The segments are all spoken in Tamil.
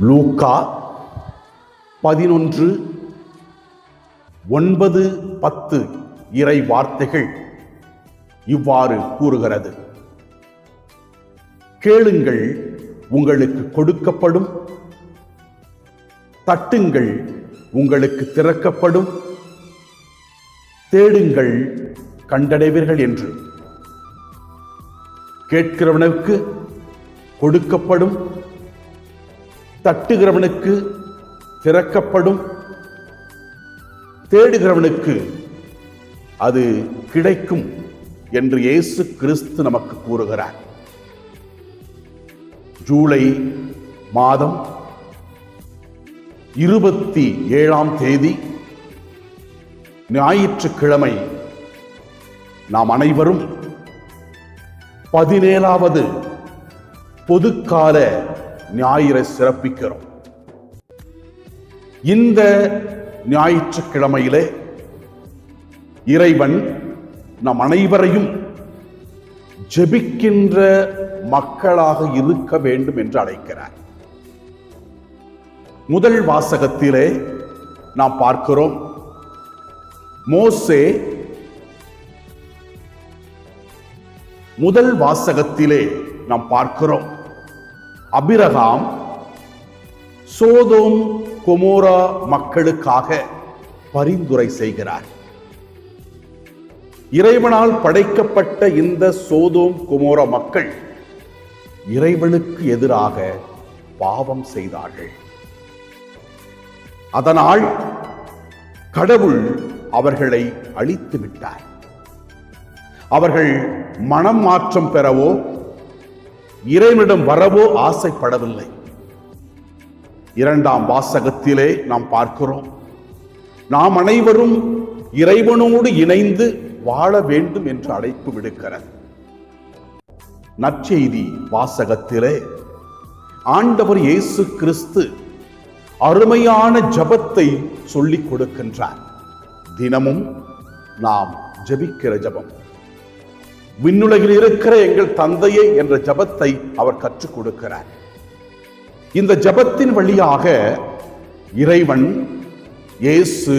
லூக்கா பதினொன்று ஒன்பது பத்து இறை வார்த்தைகள் இவ்வாறு கூறுகிறது. கேளுங்கள் உங்களுக்கு கொடுக்கப்படும். தட்டுங்கள் உங்களுக்கு திறக்கப்படும். தேடுங்கள் கண்டடைவீர்கள் என்று. கேட்கிறவனுக்கு கொடுக்கப்படும். தட்டுகிறவனுக்கு திறக்கப்படும் தேடுகிறவனுக்கு அது கிடைக்கும் என்று இயேசு கிறிஸ்து நமக்கு கூறுகிறார். ஜூலை மாதம் இருபத்தி ஏழாம் தேதி ஞாயிற்றுக்கிழமை நாம் அனைவரும் பதினேழாவது பொதுக்கால ஞாயிறை சிறப்பிக்கிறோம். இந்த ஞாயிற்றுக்கிழமையிலே இறைவன் நம் அனைவரையும் ஜெபிக்கின்ற மக்களாக இருக்க வேண்டும் என்று அழைக்கிறார். முதல் வாசகத்திலே நாம் பார்க்கிறோம். மோசே முதல் வாசகத்திலே நாம் பார்க்கிறோம். அபிரகாம் சோதோம் கொமோரா மக்களுக்காக பரிந்துரை செய்கிறார். இறைவனால் படைக்கப்பட்ட இந்த சோதோம் குமோரா மக்கள் இறைவனுக்கு எதிராக பாவம் செய்தார்கள். அதனால் கடவுள் அவர்களை அழித்து விட்டார். அவர்கள் மனம் மாற்றம் பெறவோ இறைவனிடம் வரவோ ஆசைப்படவில்லை. இரண்டாம் வாசகத்திலே நாம் பார்க்கிறோம். நாம் அனைவரும் இறைவனோடு இணைந்து வாழ வேண்டும் என்று அழைப்பு விடுக்கிறது. நற்செய்தி வாசகத்திலே ஆண்டவர் இயேசு கிறிஸ்து அருமையான ஜபத்தை சொல்லிக் கொடுக்கின்றார். தினமும் நாம் ஜபிக்கிற ஜபம். விண்ணுலகில் இருக்கிற எங்கள் தந்தையே என்ற ஜபத்தை அவர் கற்றுக் கொடுக்கிறார். இந்த ஜபத்தின் வழியாக இறைவன் இயேசு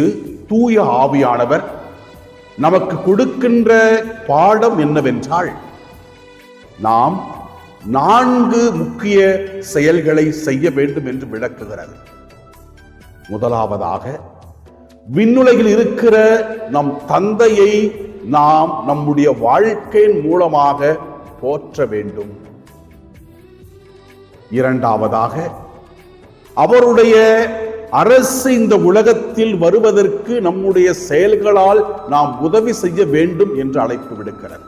தூய ஆவியானவர் நமக்கு கொடுக்கின்ற பாடம் என்னவென்றால் நாம் நான்கு முக்கிய செயல்களை செய்ய வேண்டும் என்று விளக்குகிறது. முதலாவதாக விண்ணுலகில் இருக்கிற நம் தந்தையை நாம் நம்முடைய வாழ்க்கையின் மூலமாக போற்ற வேண்டும். இரண்டாவதாக அவருடைய அரசு இந்த உலகத்தில் வருவதற்கு நம்முடைய செயல்களால் நாம் உதவி செய்ய வேண்டும் என்று அழைப்பு விடுக்கிறது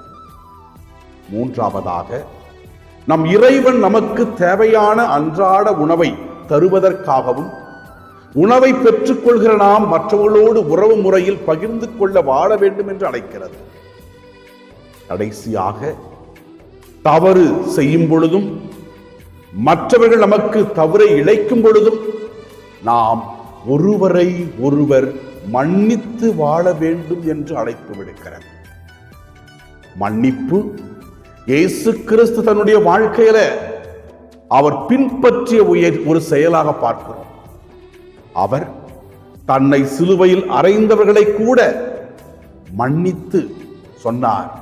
மூன்றாவதாக நம் இறைவன் நமக்கு தேவையான அன்றாட உணவை தருவதற்காகவும் உணவை பெற்றுக்கொள்கிற நாம் மற்றவர்களோடு உறவு முறையில் பகிர்ந்து கொள்ள வாழ வேண்டும் என்று அழைக்கிறது. கடைசியாக தவறு செய்யும் பொழுதும் மற்றவர்கள் நமக்கு தவறை இழைக்கும் பொழுதும் நாம் ஒருவரை ஒருவர் மன்னித்து வாழ வேண்டும் என்று அழைப்பு விடுக்கிறது. மன்னிப்பு இயேசு கிறிஸ்து தன்னுடைய வாழ்க்கையில அவர் பின்பற்றிய உயர் ஒரு செயலாக பார்க்கிறோம். அவர் தன்னை சிலுவையில் அறைந்தவர்களை கூட மன்னித்து சொன்னார்.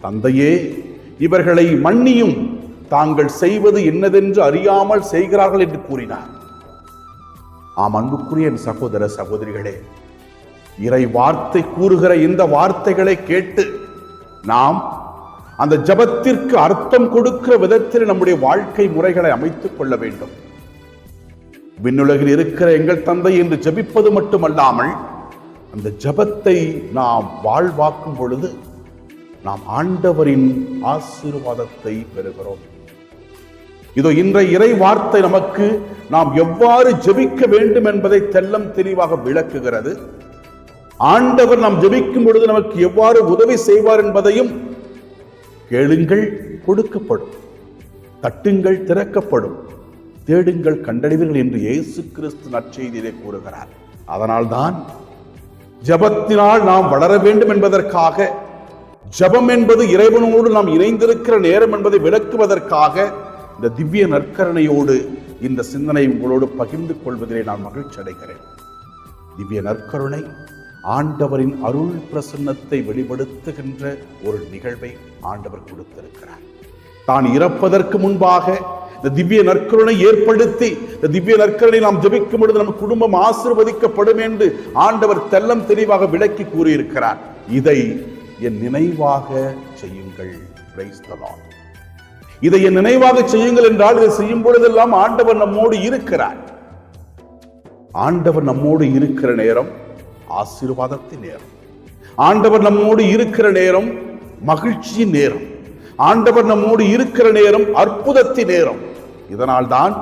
தந்தையே இவர்களை மன்னியும். தாங்கள் செய்வது என்னதென்று அறியாமல் செய்கிறார்கள் என்று கூறினார். ஆம் அன்புக்குரிய என் சகோதர சகோதரிகளே இறை வார்த்தை கூறுகிற இந்த வார்த்தைகளை கேட்டு நாம் அந்த ஜபத்திற்கு அர்த்தம் கொடுக்கிற விதத்தில் நம்முடைய வாழ்க்கை முறைகளை அமைத்துக் கொள்ள வேண்டும். விண்ணுலகில் இருக்கிற எங்கள் தந்தை என்று ஜபிப்பது மட்டுமல்லாமல் அந்த ஜபத்தை நாம் வாழ்வாக்கும் பொழுது நாம் ஆண்டவரின் ஆசீர்வாதத்தை பெறுகிறோம். இதோ இன்றைய இறை வார்த்தை நமக்கு நாம் எவ்வாறு ஜெபிக்க வேண்டும் என்பதை தெல்லம் தெளிவாக விளக்குகிறது. ஆண்டவர் நாம் ஜெபிக்கும் பொழுது நமக்கு எவ்வாறு உதவி செய்வார் என்பதையும் கேளுங்கள் கொடுக்கப்படும். தட்டுங்கள் திறக்கப்படும். தேடுங்கள் கண்டடைவீர்கள் என்று இயேசு கிறிஸ்து நற்செய்தியிலே கூறுகிறார். அதனால்தான் ஜபத்தினால் நாம் வளர வேண்டும் என்பதற்காக ஜபம் என்பது இறைவனோடு நாம் இணைந்திருக்கிற நேரம் என்பதை விளக்குவதற்காக இந்த திவ்ய நற்கரணையோடு இந்த சிந்தனை உங்களோடு பகிர்ந்து கொள்வதிலே நான் மகிழ்ச்சி அடைகிறேன். திவ்ய நற்கருணை ஆண்டவரின் அருள் பிரசன்னத்தை வெளிப்படுத்துகின்ற ஒரு நிகழ்வை ஆண்டவர் கொடுத்திருக்கிறார். தான் இறப்பதற்கு முன்பாக இந்த திவ்ய நற்கருணை ஏற்படுத்தி இந்த திவ்ய நற்கருணை நாம் ஜபிக்கும் பொழுது நம் குடும்பம் ஆசிர்வதிக்கப்படும் என்று ஆண்டவர் தெல்லம் தெளிவாக விளக்கி கூறியிருக்கிறார். இதை என் நினைவாக செய்யுங்கள். இதை என் நினைவாக செய்யுங்கள் என்றால் இதை செய்யும் பொழுதெல்லாம் ஆண்டவர் நம்மோடு இருக்கிறார். ஆண்டவர் நம்மோடு இருக்கிற நேரம் ஆசீர்வாதத்தின் நேரம். ஆண்டவர் நம்மோடு இருக்கிற நேரம் மகிழ்ச்சியின் நேரம். ஆண்டவர் நம்மோடு இருக்கிற நேரம் அற்புதத்தின் நேரம். இதனால் தான்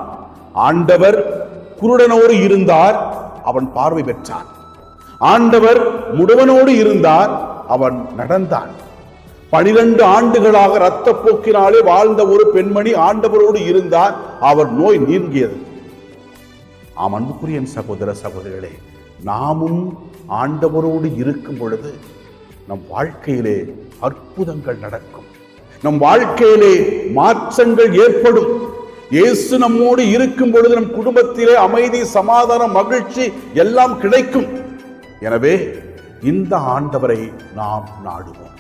ஆண்டவர் குருடனோடு இருந்தார் அவன் பார்வை பெற்றான். ஆண்டவர் முடவனோடு இருந்தார் அவன் நடந்தான். பனிரெண்டு ஆண்டுகளாக இரத்த போக்கினாலே வாழ்ந்த ஒரு பெண்மணி ஆண்டவரோடு இருந்தார் அவர் நோய் நீங்கியது. ஆம் அன்புக்குரிய சகோதர சகோதரிகளே நாமும் ஆண்டவரோடு இருக்கும் பொழுது நம் வாழ்க்கையிலே அற்புதங்கள் நடக்கும். நம் வாழ்க்கையிலே மாற்றங்கள் ஏற்படும். இயேசு நம்மோடு இருக்கும் பொழுது நம் குடும்பத்திலே அமைதி சமாதானம் மகிழ்ச்சி எல்லாம் கிடைக்கும். எனவே இந்த ஆண்டவரை நாம் நாடுவோம்.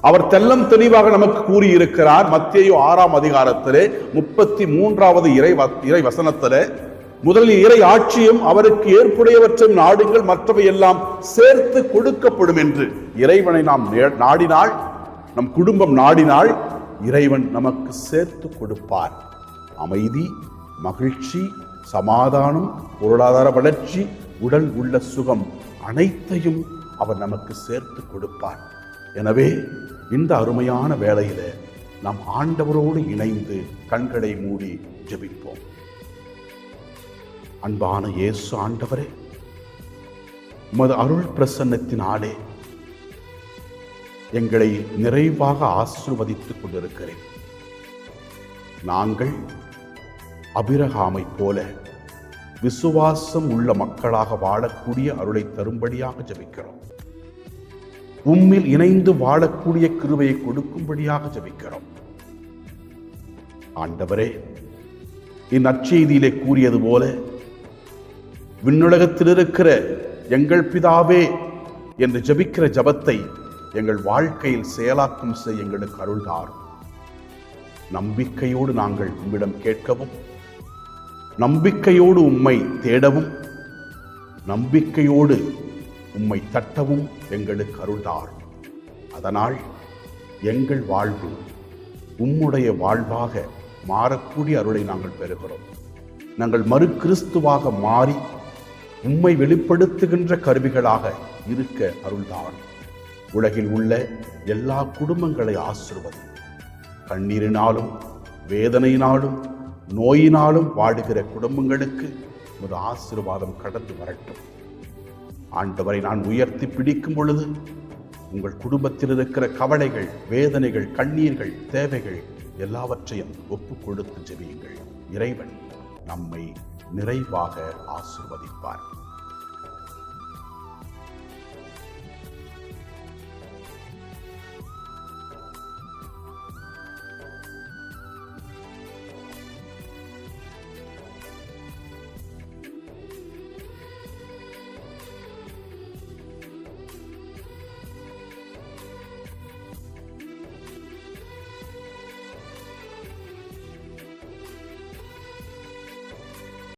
அவர் தெல்லம் தெளிவாக நமக்கு கூறியிருக்கிறார். மத்தியோ ஆறாம் அதிகாரத்திலே முப்பத்தி மூன்றாவது இறை வ- இறை வசனத்திலே முதலில் இறை ஆட்சியும் அவருக்கு ஏற்புடையவற்றையும் நாடுங்கள் மற்றவை எல்லாம் சேர்த்து கொடுக்கப்படும் என்று. இறைவனை நாம் நாடினால் நம் குடும்பம் நாடினால் இறைவன் நமக்கு சேர்த்து கொடுப்பார். அமைதி மகிழ்ச்சி சமாதானம் பொருளாதார வளர்ச்சி உடல் உள்ள சுகம் அனைத்தையும் அவர் நமக்கு சேர்த்து கொடுப்பார். எனவே இந்த அருமையான வேளையில நாம் ஆண்டவரோடு இணைந்து கண்களை மூடி ஜெபிப்போம். அன்பான இயேசு ஆண்டவரே உமது அருள் பிரசன்னத்தினாலே எங்களை நிறைவாக ஆசிர்வதித்துக் கொண்டிருக்கிறேன். நாங்கள் அபிரகாமை போல விசுவாசம் உள்ள மக்களாக வாழக்கூடிய அருளை தரும்படியாக ஜபிக்கிறோம். உம்மில் இணைந்து வாழக்கூடிய கிருவையை கொடுக்கும்படியாக ஜபிக்கிறோம். ஆண்டவரே இந்நற்செய்தியிலே கூறியது போல விண்ணுலகத்தில் இருக்கிற எங்கள் பிதாவே என்று ஜபிக்கிற ஜெபத்தை எங்கள் வாழ்க்கையில் செயலாக்கம் செய்ய எங்களுக்கு அருள்தார் நம்பிக்கையோடு நாங்கள் உம்மிடம் கேட்கவும் நம்பிக்கையோடு உம்மை தேடவும் நம்பிக்கையோடு உம்மை தட்டவும் எங்களுக்கு அருள்தார். அதனால் எங்கள் வாழ்வு உம்முடைய வாழ்வாக மாறக்கூடிய அருளை நாங்கள் பெறுகிறோம். நாங்கள் மறு கிறிஸ்துவாக மாறி உம்மை வெளிப்படுத்துகின்ற கருவிகளாக இருக்க அருள்தான் உலகில் உள்ள எல்லா குடும்பங்களை ஆசிர்வதி கண்ணீரினாலும் வேதனையினாலும் நோயினாலும் வாடுகிற குடும்பங்களுக்கு ஒரு ஆசீர்வாதம் கடந்து வரட்டும். ஆண்டவரை நான் உயர்த்தி பிடிக்கும் பொழுது உங்கள் குடும்பத்தில் இருக்கிற கவலைகள் வேதனைகள் கண்ணீர்கள் தேவைகள் எல்லாவற்றையும் ஒப்பு கொடுத்து ஜெபியுங்கள். இறைவன் நம்மை நிறைவாக ஆசிர்வதிப்பார்.